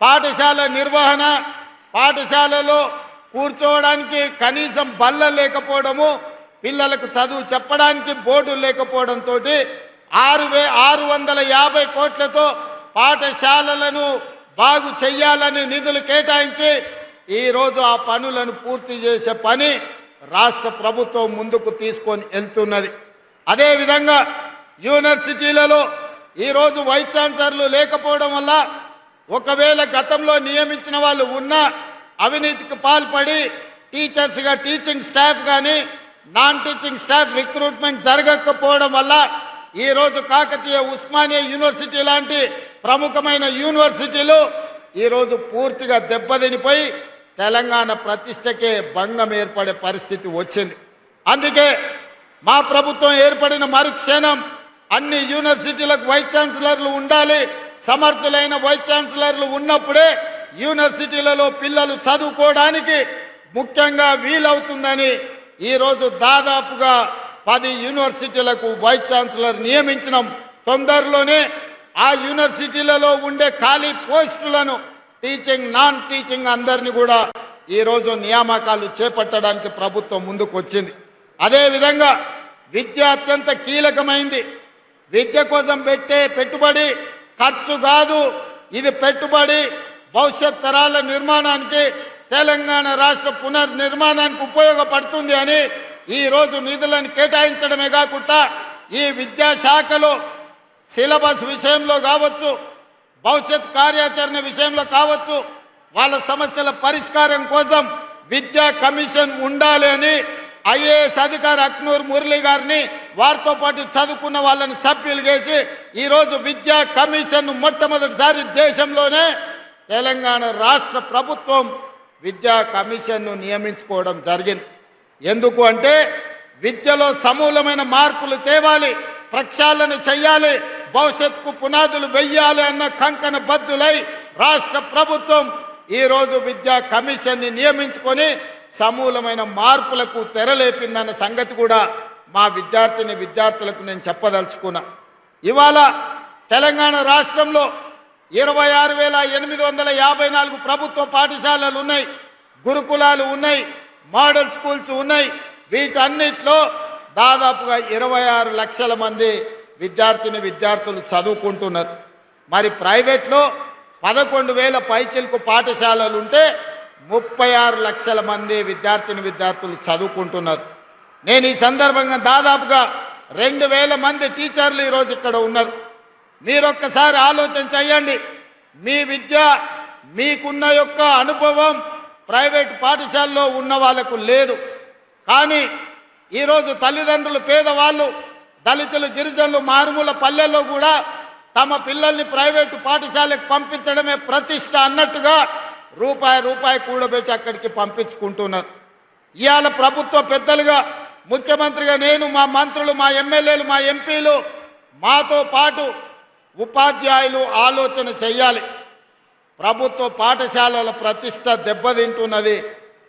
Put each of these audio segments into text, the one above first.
పాఠశాల నిర్వహణ పాఠశాలలో కూర్చోవడానికి కనీసం బల్ల లేకపోవడము పిల్లలకు చదువు చెప్పడానికి బోర్డు లేకపోవడంతో ఆరు వే ఆరు వందల యాభై కోట్లతో పాఠశాలలను బాగు చెయ్యాలని నిధులు కేటాయించి ఈరోజు ఆ పనులను పూర్తి చేసే పని రాష్ట్ర ప్రభుత్వం ముందుకు తీసుకొని వెళ్తున్నది. అదేవిధంగా యూనివర్సిటీలలో ఈరోజు వైస్ ఛాన్సలర్లు లేకపోవడం వల్ల ఒకవేళ గతంలో నియమించిన వాళ్ళు ఉన్నా అవినీతికి పాల్పడి టీచర్స్గా టీచింగ్ స్టాఫ్ కానీ నాన్ టీచింగ్ స్టాఫ్ రిక్రూట్మెంట్ జరగకపోవడం వల్ల ఈరోజు కాకతీయ ఉస్మానియా యూనివర్సిటీ లాంటి ప్రముఖమైన యూనివర్సిటీలు ఈరోజు పూర్తిగా దెబ్బతినిపోయి తెలంగాణ ప్రతిష్టకే భంగం ఏర్పడే పరిస్థితి వచ్చింది. అందుకే మా ప్రభుత్వం ఏర్పడిన మరుక్షణం అన్ని యూనివర్సిటీలకు వైస్ ఛాన్సలర్లు ఉండాలి సమర్థులైన వైస్ ఛాన్సలర్లు ఉన్నప్పుడే యూనివర్సిటీలలో పిల్లలు చదువుకోవడానికి ముఖ్యంగా వీలవుతుందని ఈరోజు దాదాపుగా పది యూనివర్సిటీలకు వైస్ ఛాన్సలర్ నియమించినం. తొందరలోనే ఆ యూనివర్సిటీలలో ఉండే ఖాళీ పోస్టులను టీచింగ్ నాన్ టీచింగ్ అందరినీ కూడా ఈరోజు నియామకాలు చేపట్టడానికి ప్రభుత్వం ముందుకు వచ్చింది అదేవిధంగా విద్య అత్యంత కీలకమైంది. విద్య కోసం పెట్టే పెట్టుబడి ఖర్చు కాదు. ఇది పెట్టుబడి. భవిష్యత్ తరాల నిర్మాణానికి తెలంగాణ రాష్ట్ర పునర్నిర్మాణానికి ఉపయోగపడుతుంది అని ఈ రోజు నిధులను కేటాయించడమే కాకుండా ఈ విద్యాశాఖలో సిలబస్ విషయంలో కావచ్చు భవిష్యత్ కార్యాచరణ విషయంలో కావచ్చు వాళ్ళ సమస్యల పరిష్కారం కోసం విద్యా కమిషన్ ఉండాలి అని ఐఏఎస్ అధికారి అక్నూర్ మురళి గారిని వారితో పాటు చదువుకున్న వాళ్ళని సభ్యులు చేసి ఈరోజు విద్యా కమిషన్ మొట్టమొదటిసారి దేశంలోనే తెలంగాణ రాష్ట్ర ప్రభుత్వం విద్యా కమిషన్ను నియమించుకోవడం జరిగింది. ఎందుకు అంటే విద్యలో సమూలమైన మార్పులు తేవాలి ప్రక్షాళన చెయ్యాలి భవిష్యత్తుకు పునాదులు వెయ్యాలి అన్న కంకణ బద్దులై రాష్ట్ర ప్రభుత్వం ఈరోజు విద్యా కమిషన్ని నియమించుకొని సమూలమైన మార్పులకు తెరలేపిందన్న సంగతి కూడా మా విద్యార్థిని విద్యార్థులకు నేను చెప్పదలుచుకున్నా. ఇవాళ తెలంగాణ రాష్ట్రంలో ఇరవై ఆరు వేల ఎనిమిది వందల యాభై నాలుగు ప్రభుత్వ పాఠశాలలు ఉన్నాయి. గురుకులాలు ఉన్నాయి. మోడల్ స్కూల్స్ ఉన్నాయి. వీటన్నిటిలో దాదాపుగా ఇరవై ఆరు లక్షల మంది విద్యార్థిని విద్యార్థులు చదువుకుంటున్నారు. మరి ప్రైవేట్లో పదకొండు వేల పైచిలకు పాఠశాలలు ఉంటే ముప్పై ఆరు లక్షల మంది విద్యార్థిని విద్యార్థులు చదువుకుంటున్నారు. నేను ఈ సందర్భంగా దాదాపుగా రెండు వేల మంది టీచర్లు ఈరోజు ఇక్కడ ఉన్నారు. మీరొక్కసారి ఆలోచన చేయండి. మీ విద్య మీకున్న యొక్క అనుభవం ప్రైవేట్ పాఠశాలలో ఉన్న వాళ్ళకు లేదు. కానీ ఈరోజు తల్లిదండ్రులు పేదవాళ్ళు దళితులు గిరిజనులు మారుమూల పల్లెల్లో కూడా తమ పిల్లల్ని ప్రైవేటు పాఠశాలకు పంపించడమే ప్రతిష్ట అన్నట్టుగా రూపాయి రూపాయి కూడబెట్టి అక్కడికి పంపించుకుంటున్నారు. ఇవాళ ప్రభుత్వ పెద్దలుగా ముఖ్యమంత్రిగా నేను మా మంత్రులు మా ఎమ్మెల్యేలు మా ఎంపీలు మాతో పాటు ఉపాధ్యాయులు ఆలోచన చెయ్యాలి. ప్రభుత్వ పాఠశాలల ప్రతిష్ట దెబ్బతింటున్నది.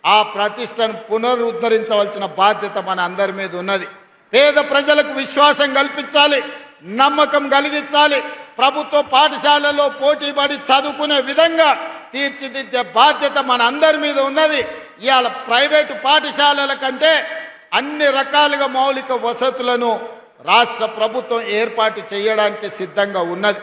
ఆ ప్రతిష్టను పునరుద్ధరించవలసిన బాధ్యత మన అందరి మీద ఉన్నది. పేద ప్రజలకు విశ్వాసం కల్పించాలి నమ్మకం కలిగించాలి. ప్రభుత్వ పాఠశాలలో పోటీ పడి చదువుకునే విధంగా తీర్చిదిద్దే బాధ్యత మన అందరి మీద ఉన్నది. ఇవాళ ప్రైవేటు పాఠశాలల కంటే అన్ని రకాలుగా మౌలిక వసతులను రాష్ట్ర ప్రభుత్వం ఏర్పాటు చేయడానికి సిద్ధంగా ఉన్నది.